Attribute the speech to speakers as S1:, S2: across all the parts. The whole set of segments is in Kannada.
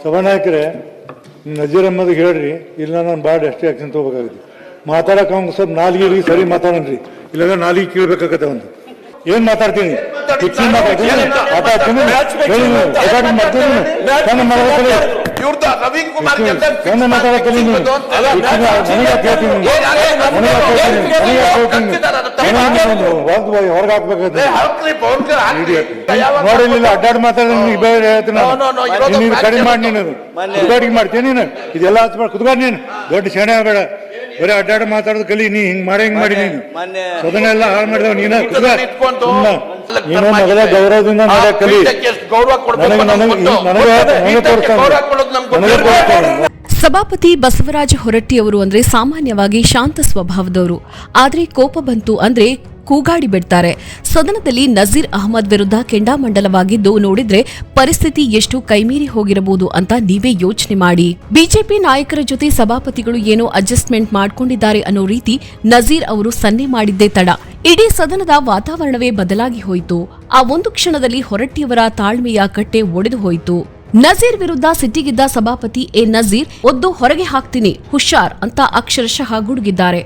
S1: ಸಭಾನಾಯಕರೇ ನಜೀರ್ ಅಹ್ಮದ್ ಹೇಳ್ರಿ ಇಲ್ಲ ನಾನು ಭಾಳ ಎಷ್ಟು ಆಕ್ಷನ್ ತಗೋಬೇಕಾಗುತ್ತೆ. ಮಾತಾಡಕ್ಕೆ ಅವ್ನು ಸ್ವಲ್ಪ ನಾಲ್ಗೆ ಸರಿ ಮಾತಾಡನ್ರಿ ಇಲ್ಲಾಂದ್ರೆ ನಾಲ್ಗೆ ಕೇಳ್ಬೇಕಾಗತ್ತೆ ಒಂದು. ಏನ್ ಮಾತಾಡ್ತೀನಿ? ಮಾತಾಡ್ತೀನಿ. ರವಿ
S2: ಇವ್ರ್ದ ರವೀನ್ ಕುಮಾರ್
S1: ನೋಡಿಲ್ಲ ಅಡ್ಡಾಡ್ ಮಾತಾಡ ಬೇರೆ ಹೇಳ್ತೀನಿ
S2: No, no, no,
S1: ನೀನು
S2: fact
S1: ಕಡಿಮೆ ಮಾಡಿ ನೀನು ಮಾಡ್ತೀನಿ ನೀನು ಇದೆಲ್ಲ ಹಚ್ಚ ಮಾಡಿ ಕುತ್ಗಾಡ್ ನೀನು ದೊಡ್ಡ ಶೇಣೆ ಬೇಡ ಬರೀ ಅಡ್ಡಾಡ ಮಾತಾಡೋದು ಕಲಿ ನೀ ಹಿಂಗ್ ಮಾಡಿ ಹಿಂಗ್ ಮಾಡಿ ನೀನು.
S3: ಮೊನ್ನೆ
S1: ಸದನ ಎಲ್ಲ ಹಾಳು ಮಾಡಿದವ ನೀನ ನೀನು ಮಗದ ಗೌರವದಿಂದ ಕಲಿ.
S2: ಗೌರವ ಕೊಡ್ಬೇಕು
S1: ನನಗೆ ನನಗೆ
S2: ಅನ್ನೋದು
S1: ನನಗೆ ನನಗೆ
S4: ಸಭಾಪತಿ ಬಸವರಾಜ ಹೊರಟ್ಟಿಯವರು ಅಂದ್ರೆ ಸಾಮಾನ್ಯವಾಗಿ ಶಾಂತ ಸ್ವಭಾವದವರು. ಆದ್ರೆ ಕೋಪ ಬಂತು ಅಂದ್ರೆ ಕೂಗಾಡಿ ಬಿಡ್ತಾರೆ. ಸದನದಲ್ಲಿ ನಜೀರ್ ಅಹಮದ್ ವಿರುದ್ಧ ಕೆಂಡಾಮಂಡಲವಾಗಿದ್ದು ನೋಡಿದ್ರೆ ಪರಿಸ್ಥಿತಿ ಎಷ್ಟು ಕೈಮೀರಿ ಹೋಗಿರಬಹುದು ಅಂತ ನೀವೇ ಯೋಚನೆ ಮಾಡಿ. ಬಿಜೆಪಿ ನಾಯಕರ ಜೊತೆ ಸಭಾಪತಿಗಳು ಏನೋ ಅಡ್ಜಸ್ಟ್ಮೆಂಟ್ ಮಾಡ್ಕೊಂಡಿದ್ದಾರೆ ಅನ್ನೋ ರೀತಿ ನಜೀರ್ ಅವರು ಸನ್ನೆ ಮಾಡಿದ್ದೇ ತಡ. ಇಡೀ ಸದನದ ವಾತಾವರಣವೇ ಬದಲಾಗಿ ಹೋಯಿತು. ಆ ಒಂದು ಕ್ಷಣದಲ್ಲಿ ಹೊರಟ್ಟಿಯವರ ತಾಳ್ಮೆಯ ಕಟ್ಟೆ ಒಡೆದು ಹೋಯಿತು. ನಜೀರ್ ವಿರುದ್ಧ ಸಿಟ್ಟಿಗಿದ್ದ ಸಭಾಪತಿ ಎ ನಜೀರ್, ಒದ್ದು ಹೊರಗೆ ಹಾಕ್ತೀನಿ, ಹುಷಾರ್ ಅಂತ ಅಕ್ಷರಶಃ ಗುಡುಗಿದ್ದಾರೆ.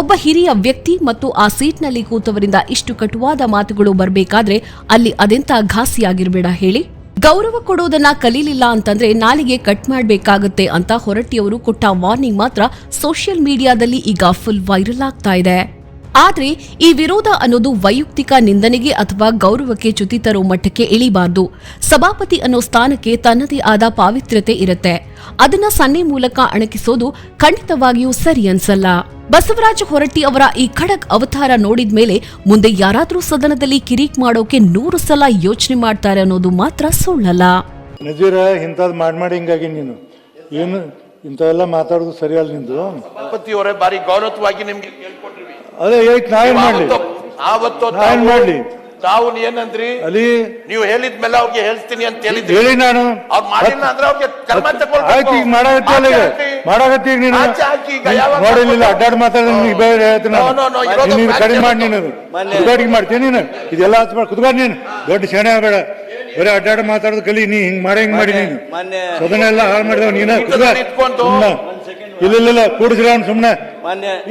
S4: ಒಬ್ಬ ಹಿರಿಯ ವ್ಯಕ್ತಿ ಮತ್ತು ಆ ಸೀಟ್ನಲ್ಲಿ ಕೂತವರಿಂದ ಇಷ್ಟು ಕಟುವಾದ ಮಾತುಗಳು ಬರಬೇಕಾದ್ರೆ ಅಲ್ಲಿ ಅದೆಂತ ಘಾಸಿಯಾಗಿರ್ಬೇಡ ಹೇಳಿ. ಗೌರವ ಕೊಡೋದನ್ನ ಕಲೀಲಿಲ್ಲ ಅಂತಂದ್ರೆ ನಾಲಿಗೆ ಕಟ್ ಮಾಡಬೇಕಾಗುತ್ತೆ ಅಂತ ಹೊರಟ್ಟಿಯವರು ಕೊಟ್ಟ ವಾರ್ನಿಂಗ್ ಮಾತ್ರ ಸೋಷಿಯಲ್ ಮೀಡಿಯಾದಲ್ಲಿ ಈಗ ಫುಲ್ ವೈರಲ್ ಆಗ್ತಾ ಇದೆ. ಆದ್ರೆ ಈ ವಿರೋಧ ಅನ್ನೋದು ವೈಯಕ್ತಿಕ ನಿಂದನೆಗೆ ಅಥವಾ ಗೌರವಕ್ಕೆ ಚ್ಯುತಿ ತರೋ ಮಟ್ಟಕ್ಕೆ ಇಳಿಬಾರ್ದು. ಸಭಾಪತಿ ಅನ್ನೋ ಸ್ಥಾನಕ್ಕೆ ತನ್ನದೇ ಆದ ಪಾವಿತ್ರ್ಯತೆ ಇರುತ್ತೆ. ಅದನ್ನ ಸನ್ನೆ ಮೂಲಕ ಅಣಕಿಸೋದು ಖಂಡಿತವಾಗಿಯೂ ಸರಿ ಅನ್ಸಲ್ಲ. ಬಸವರಾಜ ಹೊರಟ್ಟಿ ಅವರ ಈ ಖಡಕ್ ಅವತಾರ ನೋಡಿದ ಮೇಲೆ ಮುಂದೆ ಯಾರಾದರೂ ಸದನದಲ್ಲಿ ಕಿರಿಕ್ ಮಾಡೋಕೆ ನೂರು ಸಲ ಯೋಚನೆ ಮಾಡ್ತಾರೆ ಅನ್ನೋದು ಮಾತ್ರ ಸುಳ್ಳಲ್ಲ.
S1: ನಜೀರ ಇಂಥದ್ದು ಮಾಡಿ ಮಾಡಿ ಹಿಂಗಾಗಿ ನೀನು. ಏನು ಇಂಥವೆಲ್ಲ ಮಾತಾಡೋದು ಸರಿಯಲ್ಲ ನಿಂದು.
S2: ಸಭಾಪತಿಯವರೇ ಬಾರಿ ಗೌರವವಾಗಿ ನಿಮ್ಗೆ
S1: ಅದೇ ಏಕ್ ನಾವೇನ್ ಮಾಡ್ಲಿ.
S2: ಆವತ್ತು- ತಾವು-
S1: ಮಾಡ್ಲಿ.
S2: ತಾವು ಏನಂದ್ರಿ
S1: ಅಲ್ಲಿ
S2: ನೀವು ಹೇಳಿದ್ಮೇಲೆ ಅವ್ರಿಗೆ ಹೇಳ್ತೀನಿ ಅಂತ ಹೇಳಿದ್ರಿ.
S1: ಹೇಳಿ ನಾನು.
S2: ಅವ್ರು ಮಾಡಿಲ್ಲ ಅಂದ್ರೆ ಅವ್ರಿಗೆ ಕರ್ಮ ತಗೊಳ್ಬೇಕು.
S1: ಆಯ್ತು ಈಗ ಮಾಡಾಗತ್ತಲ್ಲ ಈಗ ಮಾಡಾಗತ್ತಿ ನೀನು ನೋಡಿಲ್ಲ ಅಡ್ಡಾಡ್ ಮಾತಾಡ ನೀನು ಬೇರೆ ಹೇಳ್ತೀನಿ
S2: ಇರೋದು
S1: ನೀನು ಕಡಿಮೆ ಮಾಡಿ ನೀನು.
S3: ಮೊನ್ನೆ-
S1: ಮಾಡ್ತೀನಿ ನೀನು? ಇದೆಲ್ಲ ಹಚ್ಬೇಡ ಕುತ್ಗಾಡ್ ನೀನು. ದೊಡ್ಡ ಶೇಣೆ ಆಗಬೇಡ. ಬರೀ ಅಡ್ಡಾಡ ಮಾತಾಡೋದು ಕಲಿ ನೀ ಹಿಂಗ್ ಮಾಡಿ ಹಿಂಗ್ ಮಾಡಿ ನೀನು.
S3: ಅದನ್ನೆಲ್ಲ
S1: ಸದನ ಎಲ್ಲ ಹಾಳು ಮಾಡಿದವ ನೀನ. ಇಲ್ಲ ಇಲ್ಲ ಇಲ್ಲ ಕೂಡಿಸ್ರಿ ಅವ್ನು ಸುಮ್ಮನೆ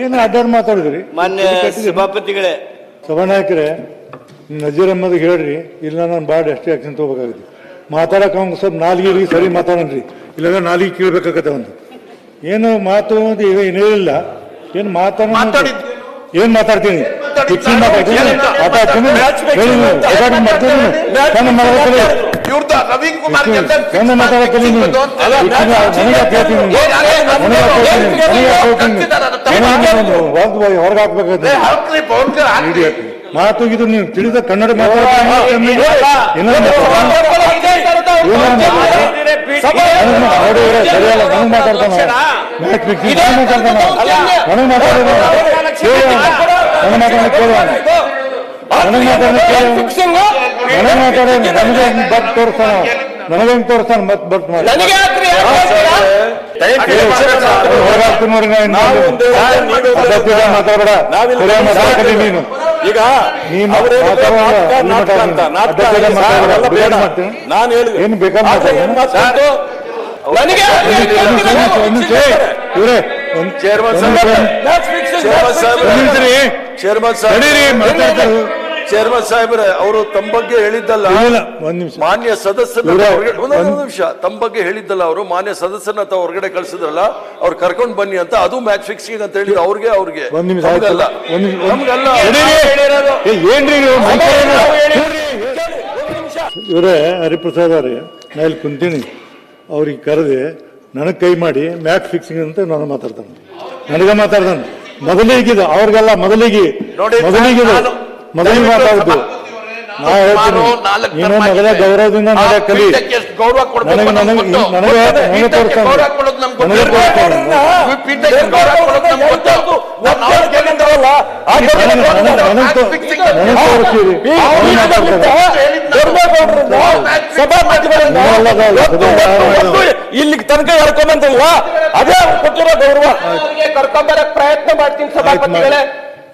S1: ಏನು ಅಡ್ಡಾಡ್ ಮಾತಾಡಿದ್ರಿ?
S3: ಮಾನ್ಯ ಸಭಾಪತಿಗಳೇ.
S1: ಸಭಾನಾಯಕರೇ ನಜೀರ್ ಅಹ್ಮದ್ ಹೇಳ್ರಿ ಇಲ್ಲ ನಾನು ಬಾಡ್ ಎಷ್ಟು ಆಕ್ಷನ್ ತಗೋಬೇಕಾಗುತ್ತೆ. ಮಾತಾಡಕ್ಕೆ ಅವ್ನು ಸ್ವಲ್ಪ ನಾಲ್ಗಿಗೆ ಸರಿ ಮಾತಾಡನ್ರಿ. ಇಲ್ಲಾಂದ್ರೆ ನಾಲ್ಗೆ ಕೇಳ್ಬೇಕಾಗತ್ತೆ ಒಂದು ಏನು ಮಾತು ಅಂತ ಈಗ ಏನಿಲ್ಲ ಏನು ಮಾತಾಡ. ಏನ್? ಮಾತಾಡ್ತೀನಿ? ಮಾತಾಡ್ತೀನಿ.
S2: ರವೀನ್ ಕುಮಾರ್
S1: ಕಣ್ಣು ಮಾತಾಡಕ್ಕೆ ನೀನು ಫಿಕ್ಸಿಂಗ್ ನನಗೆ ಯಾಕೆ ಹೇಳ್ತೀನಿ ನೀನು? ನನಗೆ ಯಾಕೆ ಹೇಳ್ತೀನಿ ನನಗೆ ಯಾಕೆ ಹೇಳ್ತೀನಿ ನನಗೆ ಹೊರಗೆ ಹಾಕ್ಬೇಕಾಗುತ್ತೆ Idiot. ಮಾತು ಇದು ನೀವು ತಿಳಿದ ಕನ್ನಡ ಮಾತಾಡ್ತೀನಿ ಸರಿಯಲ್ಲ ನನಗೆ ಮಾತಾಡ್ತಾನ ಮ್ಯಾಚ್ ಫಿಕ್ಸಿಂಗ್ ನನಗೆ ಮಾತಾಡ್ತಾನ ನನಗೆ ಮಾತಾಡೋದು ನನಗೆ ಮಾತಾಡೋದು ನನಗೆ ಮಾತಾಡೋದು ಕೇಳುವ ನನಗೆ ಬಟ್ ತೋರಿಸ್ತಾನ ನನಗೆ ಹೆಂಗ್ ತೋರಿಸ್ತಾನ ಮತ್ ಬಟ್ ಮಾಡಿ ನೋಡಿ ನಾನು. ಮಾತಾಡಬೇಡ. ಸರಿಯಾಗಿ ಮಾತಾಡ್ತೀನಿ ನೀನು.
S5: ಈಗ
S1: ನೀನು
S5: ನಾಟಕ, ನಾಟಕ ಅಂತ ನಾಟಕ
S1: ಅದಕ್ಕೆ
S5: ಅಲ್ಲ,
S1: ಮಾತಾಡೋಲ್ಲ,
S5: ಅವೆಲ್ಲ ಬೇಡ.
S1: ಬೇಡ. ಮಾಡ್ತೀನಿ.
S5: ನಾನು ಹೇಳಿದೆ.
S1: ಏನು ಬೇಕಾದ್ರೆ
S5: ಆದ್ರೆ
S1: ಮಾತಾಡು.
S5: ಏನ್ ಮಾತಾಡ್ತು? ನನಗೆ
S1: ಇವ್ರೆ
S5: ಚೇರ್ಮನ್ ಚೇರ್ಮನ್
S1: ನಡೀರಿ, ಮಾತಾಡ್ತಾರೆ.
S5: ಚೇರ್ಮನ್ ಸಾಹೇಬ್ರೆ ಅವರು ತಮ್ಮ ಬಗ್ಗೆ ಹೇಳಿದ್ದಲ್ಲ
S1: ಒಂದ್ ನಿಮಿಷ
S5: ಮಾನ್ಯ ಸದಸ್ಯನ ಒಂದು ನಿಮಿಷ ತಮ್ಮ ಬಗ್ಗೆ ಹೇಳಿದ್ದಲ್ಲ ಅವರು ಮಾನ್ಯ ಸದಸ್ಯನ ತಾವು ಹೊರಗಡೆ ಕಳ್ಸಿದ್ರಲ್ಲ ಅವ್ರು ಕರ್ಕೊಂಡ್ ಬನ್ನಿ ಅಂತ ಅದು ಮ್ಯಾಚ್ ಫಿಕ್ಸಿಂಗ್ ಅಂತ ಹೇಳಿದ್ರು ಅವ್ರಿಗೆ ಅವ್ರಿಗೆ
S1: ಒಂದ್ ನಿಮಿಷ
S5: ನಮ್ಗಲ್ಲ. ನಮ್ಗಲ್ಲ.
S1: ಏನ್ರಿ ಇವರೇ ಹರಿಪ್ರಸಾದ್ ಅವ್ರಿಗೆ ನಾ ಇಲ್ಲಿ ಕುಂತೀನಿ ಅವ್ರಿಗೆ ಕರೆದೆ ನನಗೆ ಕೈ ಮಾಡಿ ಮ್ಯಾಚ್ ಫಿಕ್ಸಿಂಗ್ ಅಂತ ನಾನು ಮಾತಾಡ್ತಾನೆ ನನಗೆ ಮಾತಾಡ್ತಾನೆ ಮೊದಲಿಗಿದು ಅವ್ರಿಗೆಲ್ಲ ಮೊದಲಿಗೆ
S2: ನೋಡಿ,
S1: ಮೊದಲಿಗೆ ಮಾತಾಡುದು ನಾ ಹೇಳ್ತೀನಿ. ನೀನು ಮೊದಲ ಗೌರವದಿಂದ ನೋಡ ಕಲಿ.
S2: ಗೌರವ ಕೊಡ್ಬೇಕು
S1: ನನಗೆ
S5: ಇಲ್ಲಿಗೆ ತನಕ ಹೇಳ್ಕೊಂಬಂತಲ್ವಾ ಅದೇ ಕೊಟ್ಟಿರೋ ಗೌರವ.
S6: ಕರ್ಕೊಂಡ್ ಕರ್ಕೊಂಬರಕ್ ಪ್ರಯತ್ನ ಮಾಡ್ತೀನಿ. ಸಭಾಪತಿಗಳೇ.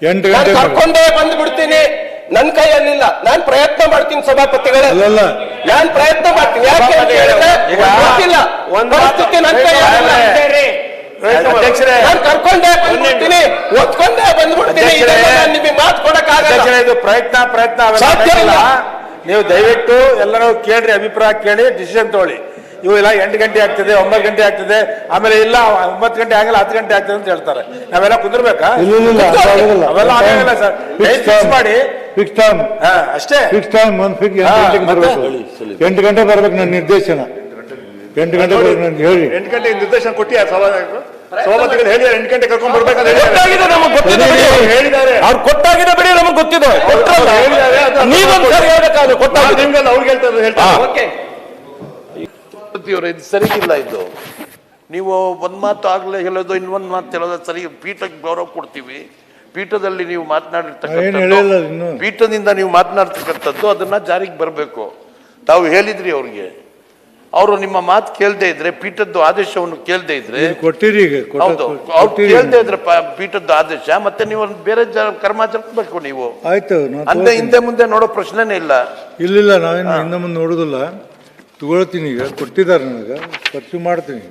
S1: ಎಂಟು
S6: ನಾನು
S1: ಗಂಟೆ
S6: ಕರ್ಕೊಂಡೇ ಬಂದು ಬಿಡ್ತೀನಿ.
S2: ನನ್ ಕೈಯಲ್ಲಿಲ್ಲ. ನಾನ್ ಪ್ರಯತ್ನ ಮಾಡ್ತೀನಿ ಸಭಾಪತಿಗಳೇ.
S1: ಅಲ್ಲಲ್ಲ.
S2: ನಾನ್ ಪ್ರಯತ್ನ ಮಾಡ್ತೀನಿ. ಯಾಕೆ ಅಂತ ಹೇಳಿದ್ರೆ
S3: ಈಗ
S2: ಗೊತ್ತಿಲ್ಲ.
S3: ಒಂದ್
S2: ಪರಿಸ್ಥಿತಿ ನನ್
S3: ಮಾತು-
S2: ಕೈಯಲ್ಲಿಲ್ಲ
S3: ಅಧ್ಯಕ್ಷರೇ.
S2: ನಾನ್ ಕರ್ಕೊಂಡೇ ಬಂದ್ಬಿಡ್ತೀನಿ ಒತ್ಕೊಂಡೇ ಬಂದ್ಬಿಡ್ತೀನಿ ನಿಮಗೆ ಮಾತು ಕೊಡಕ್ಕಾಗಲ್ಲ.
S3: ಅಧ್ಯಕ್ಷರೇ, ಇದು ಪ್ರಯತ್ನ ಪ್ರಯತ್ನ
S2: ಸಾಧ್ಯ ಇಲ್ಲ.
S3: ನೀವು ದಯವಿಟ್ಟು ಎಲ್ಲರೂ ಕೇಳ್ರಿ ಅಭಿಪ್ರಾಯ ಕೇಳಿ ಡಿಸಿಷನ್ ತಗೊಳ್ಳಿ. ಇವು ಇಲ್ಲ ಎಂಟು ಗಂಟೆ ಆಗ್ತದೆ ಒಂಬತ್ತು ಗಂಟೆ ಆಗ್ತದೆ ಆಮೇಲೆ ಇಲ್ಲ ಒಂಬತ್ತು ಗಂಟೆ ಆಗಲ್ಲ ಹತ್ತು ಗಂಟೆ ಆಗ್ತದೆ ಅಂತ ಹೇಳ್ತಾರೆ. ನಾವೆಲ್ಲ ಕುಂದಿರ್ಬೇಕಾ. ಅವೆಲ್ಲ ಆಗಂಗಿಲ್ಲ ಸರ್. ಫಿಕ್ಸ್ ಮಾಡಿ.
S1: ಫಿಕ್ಸ್ ಟೈಮ್
S3: ಹಾ ಅಷ್ಟೇ.
S1: ಫಿಕ್ಸ್ ಟೈಮ್ ಒಂದು ಫಿಕ್ಸ್ ಎಂಟು ಗಂಟೆ ಬರ್ಬೇಕು. ನನ್ನ ನಿರ್ದೇಶನ. ಎಂಟು ಗಂಟೆ ಬರ್ಬೇಕು ನಾನು ಹೇಳಿ.
S6: ಎಂಟು ಗಂಟೆ ನಿರ್ದೇಶನ ಕೊಟ್ಟಿ ಸಭಾಪತಿಗಳು ಹೇಳಿ ಎಂಟು ಗಂಟೆ ಕರ್ಕೊಂಡು ಬರ್ಬೇಕಂತ ಹೇಳಿದ್ದಾರೆ.
S2: ನಮಗೆ ಗೊತ್ತಿದೆ ಬಿಡಿ.
S6: ಹೇಳಿದ್ದಾರೆ.
S2: ಅವ್ರು ಕೊಟ್ಟಾಗಿದೆ ಬಿಡಿ ನಮಗೆ ಗೊತ್ತಿದೆ. ಕೊಟ್ರಲ್ಲ.
S6: ಹೇಳಿದ್ದಾರೆ, ಅದು-
S2: ನೀವೊಂದ್ಸರಿ ಹೇಳ್ಬೇಕಾದ್ರೆ ಕೊಟ್ಟಾಗಿದೆ.
S6: ನಿಮ್ಗೆಲ್ಲ ಅವ್ರಿಗೆ ಹೇಳ್ತಾರೆ ಹೇಳ್ತಾರೆ
S2: ಓಕೆ.
S4: ಇವ್ರೆ, ಇದು ಸರಿಗಿಲ್ಲ ಇದು. ನೀವು ಒಂದು ಮಾತು ಆಗಲೇ ಹೇಳೋದು ಇನ್ನೊಂದು ಮಾತು ಹೇಳೋದು ಸರಿ ಪೀಠಕ್ಕೆ ಗೌರವ ಕೊಡ್ತೀವಿ. ಪೀಠದಲ್ಲಿ ನೀವು
S1: ಮಾತನಾಡಿರ್ತಕ್ಕಂಥ.
S4: ಮಾತನಾಡಿರ್ತಕ್ಕಂಥದ್ದು ಪೀಠದಿಂದ ನೀವು ಮಾತನಾಡ್ತಕ್ಕಂಥದ್ದು ಅದನ್ನ ಜಾರಿಗೆ ಬರಬೇಕು. ತಾವು ಹೇಳಿದ್ರಿ ಅವ್ರಿಗೆ. ಅವರು ನಿಮ್ಮ ಮಾತು ಕೇಳದೆ ಇದ್ರೆ ಪೀಠದ್ದು ಆದೇಶವನ್ನು ಕೇಳದೆ ಇದ್ರೆ ಹೌದು. ಅವ್ರು ಕೇಳದೆ ಇದ್ರೆ ಪೀಠದ್ದು ಆದೇಶ ಮತ್ತೆ ನೀವು ಬೇರೆ ಜ ಕರ್ಮ ನೀವು.
S1: ಆಯ್ತು ನಾನು
S4: ಅಂದೆ ಹಿಂದೆ ಮುಂದೆ ನೋಡೋ ಪ್ರಶ್ನೆನೇ ಇಲ್ಲ.
S1: ಇಲ್ಲ ನಾವೇನು ಹಿಂದೆ ಮುಂದೆ ನೋಡುದಿಲ್ಲ. ತಗೊಳ್ತೀನಿ ಈಗ. ಕೊಟ್ಟಿದ್ದಾರೆ ನನಗೆ. ಖರ್ಚು ಮಾಡ್ತೀನಿ.